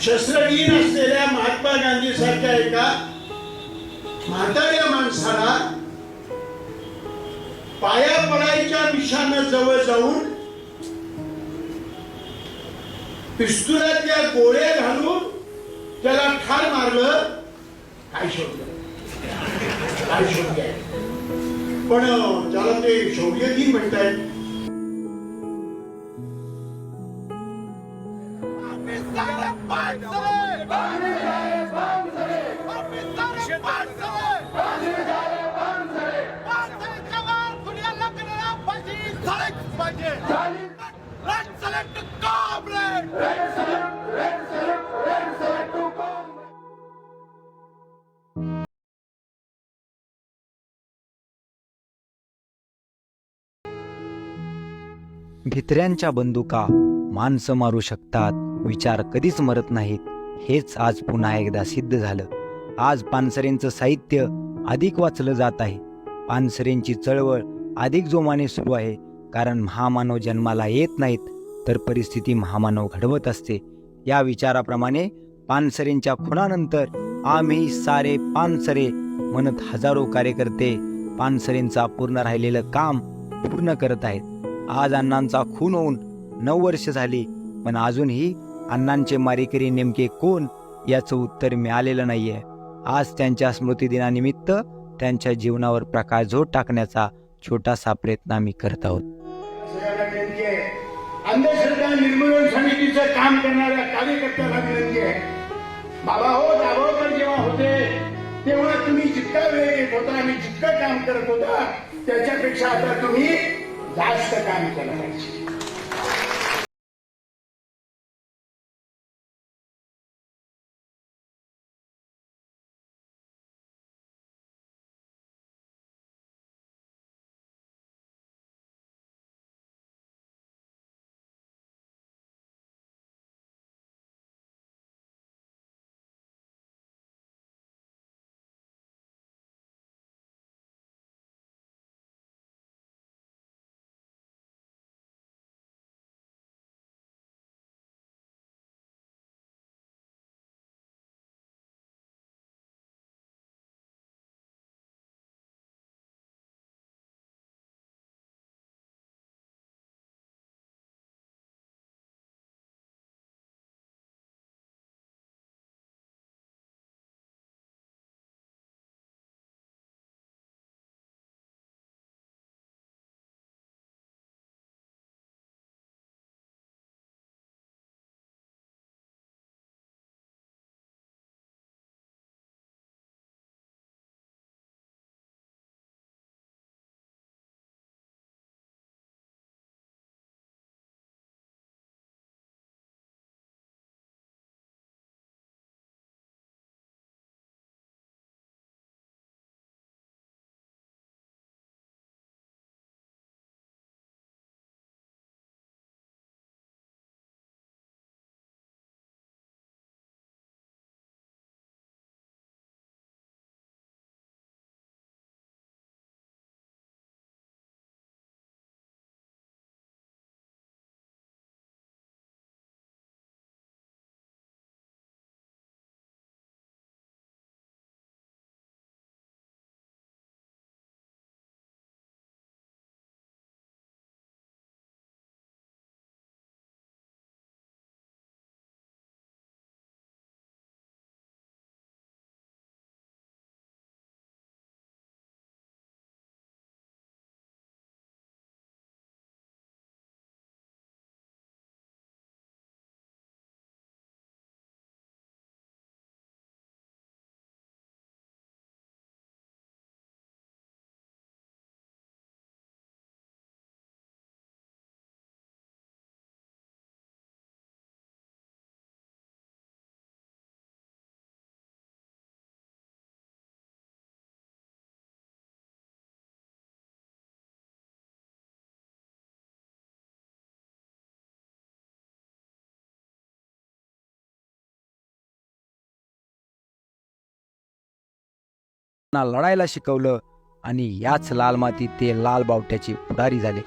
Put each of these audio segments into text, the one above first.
शस्त्रहीन असलेल्या महात्मा गांधी सारख्या एका म्हाताऱ्या माणसाला पाया पडायच्या विषानं जवळ जाऊन पिस्तुलातल्या गोळ्या घालून त्याला ठार मारलं काय शोधलं काय शोधलं पण त्याला ते शौर्य दिन म्हणतायत भित्र्यांच्या बंदुका माणसं मारू शकतात. विचार कधीच मरत नाहीत. हेच आज पुन्हा एकदा सिद्ध झालं. आज पानसरेंचं साहित्य अधिक वाचलं जात आहे. पानसरेंची चळवळ अधिक जोमाने सुरू आहे. कारण महामानव जन्माला येत नाहीत तर परिस्थिती महामानव घडवत असते. या विचाराप्रमाणे पानसरेंच्या खुनानंतर आम्ही सारे पानसरे म्हणत हजारो कार्यकर्ते पानसरेंचा पूर्ण राहिलेलं काम पूर्ण करत आहेत. आज अण्णांचा खून होऊन नऊ वर्ष झाली पण अजूनही अण्णांचे मारेकरी नेमके कोण याचं उत्तर मिळालेलं नाहीये. आज त्यांच्या स्मृतिदिनानिमित्त त्यांच्या जीवनावर प्रकाश झोत टाकण्याचा छोटासा प्रयत्न आम्ही करत आहोत. अंधश्रद्धा निर्मूलन समितीचं काम करणाऱ्या कार्यकर्त्याला विनंती आहे बाबा हो दाभोळकर जेव्हा होते तेव्हा तुम्ही जितका वेळ येत होता आणि जितकं काम करत होता त्याच्यापेक्षा आता तुम्ही जास्त काम केलं पाहिजे लढायला शिकवलं आणि याच लाल मातीत ते लाल बावट्याचे पुढारी झाले.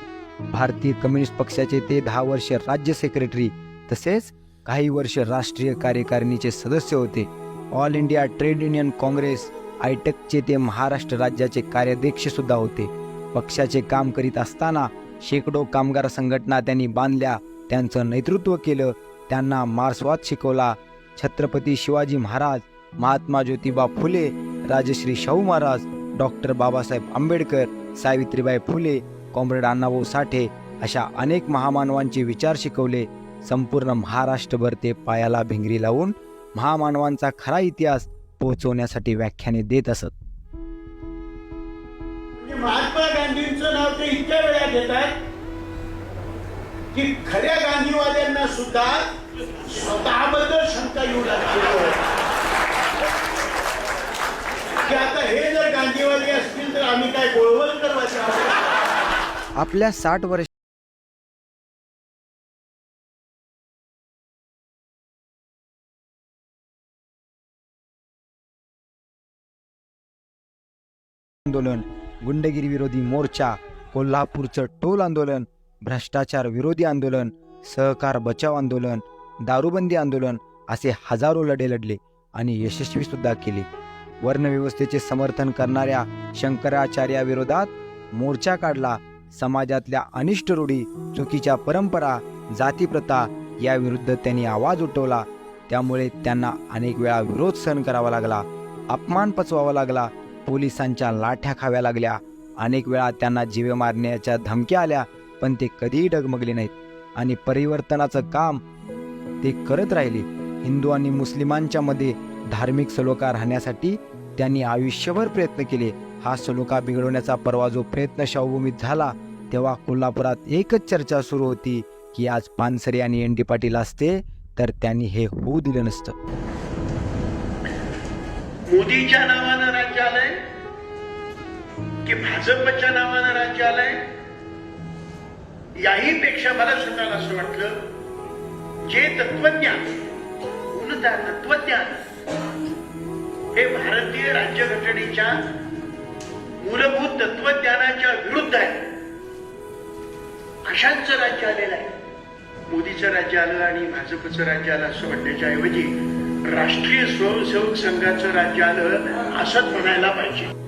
भारतीय कम्युनिस्ट पक्षाचे ते दहा वर्ष राज्य सेक्रेटरी तसेच काही वर्ष राष्ट्रीय कार्यकारिणीचे सदस्य होते. All India trade union Congress आयटेकचे ते महाराष्ट्र राज्याचे कार्याध्यक्ष सुद्धा होते. पक्षाचे काम करीत असताना शेकडो कामगार संघटना त्यांनी बांधल्या त्यांचं नेतृत्व केलं त्यांना मार्क्सवाद शिकवला. छत्रपती शिवाजी महाराज महात्मा ज्योतिबा फुले राजश्री शाहू महाराज डॉक्टर बाबासाहेब आंबेडकर सावित्रीबाई फुले कॉम्रेड अण्णाभाऊ साठे अशा अनेक महामानवांचे विचार शिकवले. संपूर्ण महाराष्ट्रभर ते पायाला भिंगरी लावून महामानवांचा खरा इतिहास पोहोचवण्यासाठी व्याख्याने देत असत. म्हणजे महात्मा गांधींचं नाव ते इतक्या वेळा घेतात की खऱ्या गांधीवाद्यांना सुद्धा स्वतःबद्दल शंका येऊ लागते की आता हे जर गांधीवादी असतील तर आम्ही काय आपल्या साठ वर्ष आंदोलन गुंडगिरी विरोधी मोर्चा कोल्हापूरचं टोल आंदोलन भ्रष्टाचार विरोधी आंदोलन सहकार बचाव आंदोलन दारूबंदी आंदोलन असे हजारो लढे लढले आणि यशस्वी सुद्धा केले. वर्णव्यवस्थेचे समर्थन करणाऱ्या शंकराचार्याविरोधात मोर्चा काढला. समाजातल्या अनिष्ट रूढी चुकीच्या परंपरा जातीप्रथा याविरुद्ध त्यांनी आवाज उठवला. त्यामुळे त्यांना अनेक वेळा विरोध सहन करावा लागला. अपमान पचवावा लागला. पोलिसांच्या लाठ्या खाव्या लागल्या. अनेक वेळा त्यांना जीवे मारण्याच्या धमक्या आल्या पण ते कधीही डगमगले नाहीत. आणि परिवर्तनाचं काम ते करत राहिले. हिंदू आणि मुस्लिमांच्या मध्ये धार्मिक सलोखा राहण्यासाठी त्यांनी आयुष्यभर प्रयत्न केले. हा सलोखा बिघडवण्याचा परवा जो प्रयत्न शाहूभूमीत झाला तेव्हा कोल्हापुरात एकच चर्चा सुरू होती की आज पानसरे आणि एन डी पाटील असते तर त्यांनी हे होऊ दिलं नसतं. मोदीच्या नावानं राज्य आलंय की भाजपच्या नावानं राज्य आलंय? याही पेक्षा मला सांगायला असं वाटलं जे तत्वज्ञान तत्वज्ञान हे भारतीय राज्यघटनेच्या मूलभूत तत्वज्ञानाच्या विरुद्ध आहे. अशांचं राज्य आलेलं आहे. मोदीचं राज्य आलं आणि भाजपचं राज्य आलं असं म्हणण्याच्या ऐवजी राष्ट्रीय स्वयंसेवक संघाचं राज्य आलं असंच म्हणायला पाहिजे.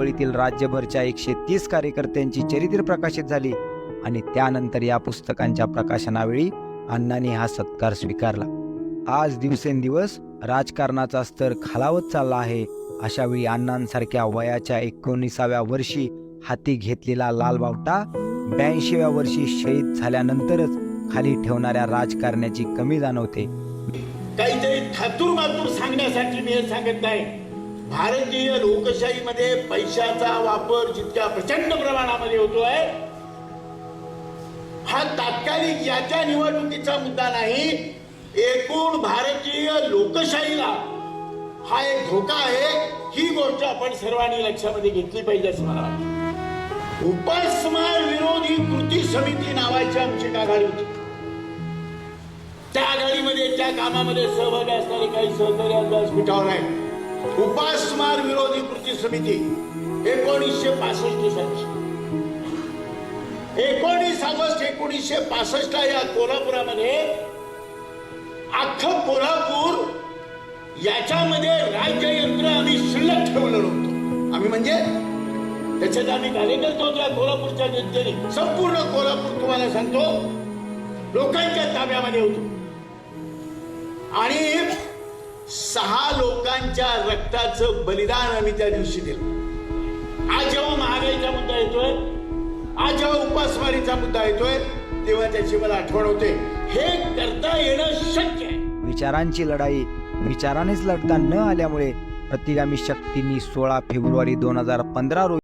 चळवळीतील राज्यभरच्या एकशे तीस कार्यकर्त्यांची चरित्र प्रकाशित झाली आणि त्यानंतर या पुस्तकांच्या प्रकाशनावेळी अण्णांनी हा सत्कार स्वीकारला. आज दिवसेंदिवस राजकारणाचा स्तर खालावत चालला आहे. अशा वेळी अण्णांसारख्या वयाच्या एकोणीसाव्या वर्षी हाती घेतलेला लाल बावटा ब्याऐंशीव्या वर्षी शहीद झाल्यानंतरच खाली ठेवणाऱ्या राजकारण्याची कमी जाणवते. काहीतरी थातूर मातूर सांगण्यासाठी मी हे सांगत नाही. भारतीय लोकशाहीमध्ये पैशाचा वापर जितक्या प्रचंड प्रमाणामध्ये होतोय हा तात्कालिक याच्या निवडणुकीचा मुद्दा नाही एकूण भारतीय लोकशाहीला हा एक धोका आहे ही गोष्ट आपण सर्वांनी लक्षामध्ये घेतली पाहिजे असं मला वाटतं. उपासमार विरोधी कृती समिती नावाची आमची एक आघाडी होती. त्या आघाडीमध्ये त्या कामामध्ये सहभागी असणारे काही सहकारी अंदाज व्यासपीठावर आहेत. उपासमार विरोधी कृती समिती एकोणीसशे पासष्ट साली. एकोणीस ऑगस्ट एकोणीसशे पासष्ट या कोल्हापुरामध्ये अख्ख कोल्हापूर याच्यामध्ये राज्य यंत्र आम्ही शिल्लक ठेवलं होतो. आम्ही म्हणजे त्याच्यात आम्ही कार्यकर्ते होतो या कोल्हापूरच्या जनतेने संपूर्ण कोल्हापूर तुम्हाला सांगतो लोकांच्या ताब्यामध्ये होतो. आणि सहा लोकांच्या रक्ताचं बलिदान आम्ही त्या दिवशी दिलं. आज जेव्हा महागाईचा मुद्दा येतोय आज जेव्हा उपासमारीचा मुद्दा येतोय तेव्हा त्याची मला आठवण होते. हे करता येणं शक्य आहे. विचारांची लढाई विचारानेच लढता न आल्यामुळे प्रतिगामी शक्तींनी सोळा फेब्रुवारी दोन हजार पंधरा रोजी